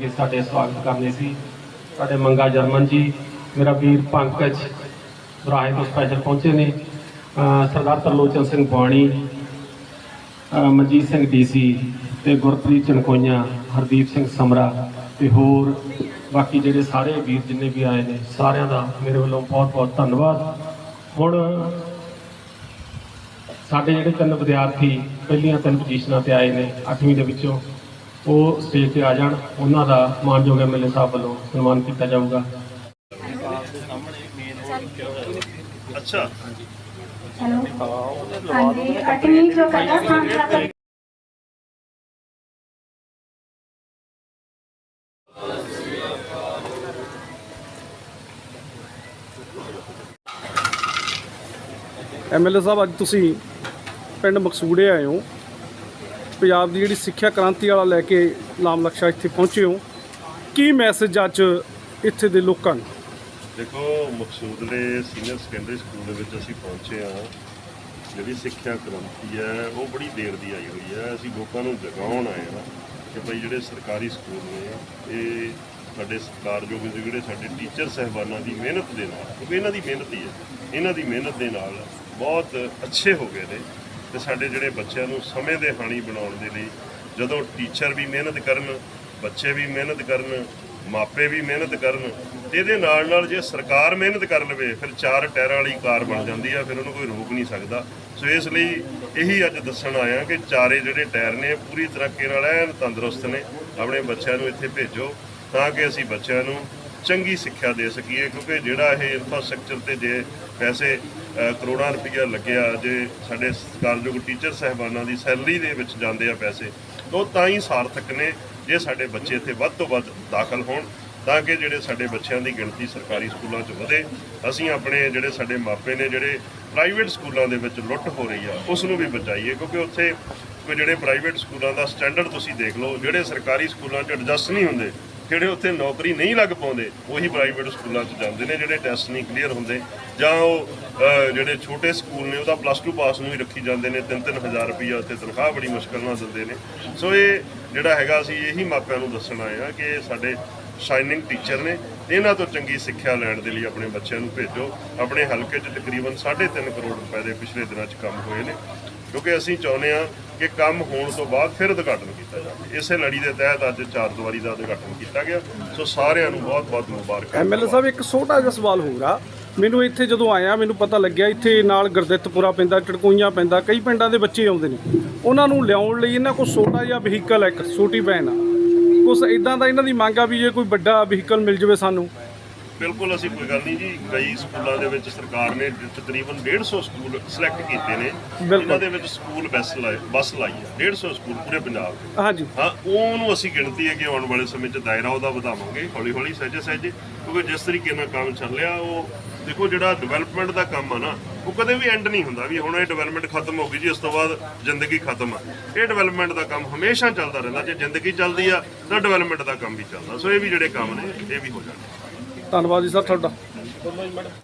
ਕੇ ਸਾਡੇ ਸਵਾਗਤ ਕਰਨੇ ਸੀ। ਸਾਡੇ ਮੰਗਾ ਜਰਮਨ ਜੀ, ਮੇਰਾ ਵੀਰ ਪੰਕਜ ਬਰਾਹੇ ਤੋਂ ਸਪੈਸ਼ਲ ਪਹੁੰਚੇ ਨੇ। ਸਰਦਾਰ ਤਰਲੋਚਨ ਸਿੰਘ ਬਾਣੀ ਮਨਜੀਤ ਸਿੰਘ ਡੀਸੀ ਤੇ ਗੁਰਪ੍ਰੀਤ ਚਨਕੋਈਆਂ, ਹਰਦੀਪ ਸਿੰਘ ਸਮਰਾ ਤੇ ਹੋਰ ਬਾਕੀ ਜਿਹੜੇ ਸਾਰੇ ਵੀਰ ਜਿੰਨੇ ਵੀ ਆਏ ਨੇ, ਸਾਰਿਆਂ ਦਾ ਮੇਰੇ ਵੱਲੋਂ ਬਹੁਤ ਬਹੁਤ ਧੰਨਵਾਦ। ਹੁਣ ਸਾਡੇ ਜਿਹੜੇ ਤਿੰਨ ਵਿਦਿਆਰਥੀ ਪਹਿਲੀਆਂ ਤਿੰਨ ਪੋਜੀਸ਼ਨਾਂ ਤੇ ਆਏ ਨੇ 8ਵੀਂ ਦੇ ਵਿੱਚੋਂ ਉਹ ਸਟੇਜ ਤੇ ਆ ਜਾਣ ਉਹਨਾਂ ਦਾ ਮਾਨਯੋਗ ਐਮਐਲਏ ਸਾਹਿਬ ਵੱਲੋਂ ਸਨਮਾਨ ਕੀਤਾ ਜਾਊਗਾ। ਅੱਛਾ। ਹੈਲੋ। ਹਾਂਜੀ ਜੋ ਐਮਐਲਏ ਸਾਹਿਬ ਅੱਜ ਤੁਸੀਂ ਪਿੰਡ ਮਕਸੂੜੇ ਆਏ ਹੋ। ਪੰਜਾਬ ਦੀ ਜਿਹੜੀ ਸਿੱਖਿਆ ਕ੍ਰਾਂਤੀ ਵਾਲਾ ਲੈ ਕੇ ਲਾਮ ਲਕਸ਼ਾ ਇੱਥੇ ਪਹੁੰਚੇ ਹੋ। ਕੀ ਮੈਸੇਜ ਅੱਜ ਇੱਥੇ ਦੇ ਲੋਕਾਂ ਨੂੰ? ਦੇਖੋ, ਮਕਸੂਦ ਸੀਨੀਅਰ ਸੈਕੰਡਰੀ ਸਕੂਲ ਦੇ ਵਿੱਚ ਅਸੀਂ ਪਹੁੰਚੇ ਹਾਂ। ਜਿਹੜੀ ਸਿੱਖਿਆ ਕ੍ਰਾਂਤੀ ਹੈ, ਉਹ ਬੜੀ ਦੇਰ ਦੀ ਆਈ ਹੋਈ ਹੈ। ਅਸੀਂ ਲੋਕਾਂ ਨੂੰ ਜਗਾਉਣ ਆਏ ਹਾਂ ਕਿ ਭਈ ਜਿਹੜੇ ਸਰਕਾਰੀ ਸਕੂਲ ਨੇ, ਇਹ ਸਾਡੇ ਸਰਕਾਰਯੋਗ ਜਿਹੜੇ ਸਾਡੇ ਟੀਚਰ ਸਹਿਬਾਨਾਂ ਦੀ ਮਿਹਨਤ ਦੇ ਨਾਲ, ਕਿਉਂਕਿ ਇਹਨਾਂ ਦੀ ਮਿਹਨਤ ਹੀ ਹੈ, ਇਹਨਾਂ ਦੀ ਮਿਹਨਤ ਦੇ ਨਾਲ ਬਹੁਤ ਅੱਛੇ ਹੋ ਗਏ ਨੇ। ਤੇ ਸਾਡੇ ਜਿਹੜੇ ਬੱਚਿਆਂ ਨੂੰ ਸਮੇਂ ਦੇ ਹਾਣੀ ਬਣਾਉਣ ਦੇ ਲਈ ਜਦੋਂ ਟੀਚਰ ਵੀ ਮਿਹਨਤ ਕਰਨ, ਬੱਚੇ ਵੀ ਮਿਹਨਤ ਕਰਨ, ਮਾਪੇ ਵੀ ਮਿਹਨਤ ਕਰਨ, ਇਹਦੇ ਨਾਲ ਨਾਲ ਜੇ ਸਰਕਾਰ ਮਿਹਨਤ ਕਰ ਲਵੇ, ਫਿਰ ਚਾਰ ਟਾਇਰਾਂ ਵਾਲੀ ਕਾਰ ਬਣ ਜਾਂਦੀ ਆ, ਫਿਰ ਉਹਨੂੰ ਕੋਈ ਰੋਕ ਨਹੀਂ ਸਕਦਾ। ਸੋ ਇਸ ਲਈ ਇਹੀ ਅੱਜ ਦੱਸਣ ਆਇਆ ਕਿ ਚਾਰੇ ਜਿਹੜੇ ਟਾਇਰ ਨੇ, ਪੂਰੀ ਤਰੱਕੀ ਨਾਲ ਐਨ ਤੰਦਰੁਸਤ ਨੇ। ਆਪਣੇ ਬੱਚਿਆਂ ਨੂੰ ਇੱਥੇ ਭੇਜੋ, ਤਾਂ ਕਿ ਅਸੀਂ ਬੱਚਿਆਂ ਨੂੰ ਚੰਗੀ ਸਿੱਖਿਆ ਦੇ ਸਕੀਏ, ਕਿਉਂਕਿ ਜਿਹੜਾ ਇਹ ਇਨਫਰਾਸਟ੍ਰਕਚਰ ਤੇ ਜੇ ਪੈਸੇ ਕਰੋੜਾਂ ਰੁਪਈਆ ਲੱਗਿਆ, ਜੇ ਸਾਡੇ ਸਤਿਕਾਰਯੋਗ ਟੀਚਰ ਸਹਿਬਾਨਾਂ ਦੀ ਸੈਲਰੀ ਦੇ ਵਿੱਚ ਜਾਂਦੇ ਆ ਪੈਸੇ, ਤਾਂ ਉਹ ਤਾਂ ਹੀ ਸਾਰਥਕ ਨੇ, ਜੇ ਸਾਡੇ ਬੱਚੇ ਇੱਥੇ ਵੱਧ ਤੋਂ ਵੱਧ ਦਾਖਲ ਹੋਣ, ਤਾਂ ਕਿ ਜਿਹੜੇ ਸਾਡੇ ਬੱਚਿਆਂ ਦੀ ਗਿਣਤੀ ਸਰਕਾਰੀ ਸਕੂਲਾਂ 'ਚ ਵਧੇ। ਅਸੀਂ ਆਪਣੇ ਜਿਹੜੇ ਸਾਡੇ ਮਾਪੇ ਨੇ, ਜਿਹੜੇ ਪ੍ਰਾਈਵੇਟ ਸਕੂਲਾਂ ਦੇ ਵਿੱਚ ਲੁੱਟ ਹੋ ਰਹੀ ਆ, ਉਸ ਨੂੰ ਵੀ ਬਚਾਈਏ, ਕਿਉਂਕਿ ਉੱਥੇ ਕੋਈ ਜਿਹੜੇ ਪ੍ਰਾਈਵੇਟ ਸਕੂਲਾਂ ਦਾ ਸਟੈਂਡਰਡ ਤੁਸੀਂ ਦੇਖ ਲਓ, ਜਿਹੜੇ ਸਰਕਾਰੀ ਸਕੂਲਾਂ 'ਚ ਐਡਜਸਟ ਨਹੀਂ ਹੁੰਦੇ ਜਿਹੜੇ ਉੱਥੇ ਨੌਕਰੀ ਨਹੀਂ ਲੱਗ ਪਾਉਂਦੇ, ਉਹੀ ਪ੍ਰਾਈਵੇਟ ਸਕੂਲਾਂ 'ਚ ਜਾਂਦੇ ਨੇ, ਜਿਹੜੇ ਟੈਸਟ ਨਹੀਂ ਕਲੀਅਰ ਹੁੰਦੇ। ਜਾਂ ਉਹ ਜਿਹੜੇ ਛੋਟੇ ਸਕੂਲ ਨੇ, ਉਹਦਾ ਪਲੱਸ 2 ਪਾਸ ਨੂੰ ਹੀ ਰੱਖੀ ਜਾਂਦੇ ਨੇ 3-3000 ਰੁਪਈਆ ਉੱਥੇ ਤਨਖਾਹ ਬੜੀ ਮੁਸ਼ਕਲ ਨਾਲ ਦਿੰਦੇ ਨੇ। ਸੋ ਇਹ ਜਿਹੜਾ ਹੈਗਾ, ਅਸੀਂ ਇਹੀ ਮਾਪਿਆਂ ਨੂੰ ਦੱਸਣ ਆਏ ਆ ਕਿ ਸਾਡੇ ਸ਼ਾਈਨਿੰਗ ਟੀਚਰ ਨੇ, ਇਹਨਾਂ ਤੋਂ ਚੰਗੀ ਸਿੱਖਿਆ ਲੈਣ ਦੇ ਲਈ ਆਪਣੇ ਬੱਚਿਆਂ ਨੂੰ ਭੇਜੋ। ਆਪਣੇ ਹਲਕੇ 'ਚ ਤਕਰੀਬਨ 3.5 ਕਰੋੜ ਰੁਪਏ ਦੇ ਪਿਛਲੇ ਦਿਨਾਂ 'ਚ ਕੰਮ ਹੋਏ ਨੇ। ਕਿਉਂਕਿ ਅਸੀਂ ਚਾਹੁੰਦੇ ਆ ਕਿ ਕੰਮ ਹੋਣ ਤੋਂ ਬਾਅਦ ਫਿਰ ਉਦਘਾਟਨ ਕੀਤਾ ਜਾਵੇ। ਇਸੇ ਲੜੀ ਦੇ ਤਹਿਤ ਅੱਜ ਚਾਰ ਦੀਵਾਰੀ ਦਾ ਉਦਘਾਟਨ ਕੀਤਾ ਗਿਆ। ਸੋ ਸਾਰਿਆਂ ਨੂੰ ਬਹੁਤ-ਬਹੁਤ ਮੁਬਾਰਕਾਂ। ਐਮਐਲਏ ਸਾਹਿਬ, ਇੱਕ ਛੋਟਾ ਜਿਹਾ ਸਵਾਲ ਹੋਊਗਾ ਮੈਨੂੰ ਇੱਥੇ ਜਦੋਂ ਆਇਆ, ਮੈਨੂੰ ਪਤਾ ਲੱਗਿਆ ਇੱਥੇ ਨਾਲ ਗੁਰਦਿੱਤਪੁਰਾ ਪੈਂਦਾ ਚੜਕੂਈਆਂ ਪੈਂਦਾ, ਕਈ ਪਿੰਡਾਂ ਦੇ ਬੱਚੇ ਆਉਂਦੇ ਨੇ। ਉਹਨਾਂ ਨੂੰ ਲਿਆਉਣ ਲਈ ਇਹਨਾਂ ਕੋਲ ਛੋਟਾ ਜਿਹਾ ਵਹੀਕਲ ਹੈ, ਇੱਕ ਛੋਟੀ ਵੈਨ ਆ। ਕੁਛ ਇਦਾਂ ਦਾ ਇਹਨਾਂ ਦੀ ਮੰਗ ਆ ਵੀ ਜੇ ਕੋਈ ਵੱਡਾ ਵਹੀਕਲ ਮਿਲ ਜਾਵੇ ਸਾਨੂੰ ਬਿਲਕੁਲ ਅਸੀਂ ਕੋਈ ਗੱਲ ਨਹੀਂ ਜੀ ਕਈ ਸਕੂਲਾਂ ਦੇ ਵਿੱਚ ਸਰਕਾਰ ਨੇ ਤਕਰੀਬਨ 150 ਸਕੂਲ ਸਿਲੈਕਟ ਕੀਤੇ ਨੇ। ਇਹਨਾਂ ਦੇ ਵਿੱਚ ਸਕੂਲ ਬੱਸ ਲਾਈ ਬੱਸ ਲਾਈ ਹੈ 150 ਸਕੂਲ ਪੂਰੇ ਪੰਜਾਬ ਦੇ। ਹਾਂਜੀ। ਹਾਂ ਉਹਨੂੰ ਅਸੀਂ ਗਿਣਤੀ ਹੈ ਕਿ ਆਉਣ ਵਾਲੇ ਸਮੇਂ 'ਚ ਦਾਇਰਾ ਉਹਦਾ ਵਧਾਵਾਂਗੇ ਹੌਲੀ ਹੌਲੀ ਸਹਿਜੇ ਸਹਿਜੇ ਕਿਉਂਕਿ ਜਿਸ ਤਰੀਕੇ ਨਾਲ ਕੰਮ ਚੱਲਿਆ ਉਹ ਦੇਖੋ ਜਿਹੜਾ ਡਿਵੈਲਪਮੈਂਟ ਦਾ ਕੰਮ ਆ ਨਾ ਉਹ ਕਦੇ ਵੀ ਐਂਡ ਨਹੀਂ ਹੁੰਦਾ ਵੀ ਹੁਣ ਇਹ ਡਿਵੈਲਪਮੈਂਟ ਖਤਮ ਹੋ ਗਈ ਜੀ ਇਸ ਤੋਂ ਬਾਅਦ ਜ਼ਿੰਦਗੀ ਖਤਮ ਆ। ਇਹ ਡਿਵੈਲਪਮੈਂਟ ਦਾ ਕੰਮ ਹਮੇਸ਼ਾ ਚੱਲਦਾ ਰਹਿੰਦਾ ਜੇ ਜ਼ਿੰਦਗੀ ਚੱਲਦੀ ਆ ਤਾਂ ਡਿਵੈਲਪਮੈਂਟ ਦਾ ਕੰਮ ਵੀ ਚੱਲਦਾ। ਸੋ ਇਹ ਵੀ ਜਿਹੜੇ ਕੰਮ ਨੇ ਇਹ ਵੀ ਹੋ ਜਾਣਗੇ। ਧੰਨਵਾਦ ਜੀ ਸਰ ਤੁਹਾਡਾ।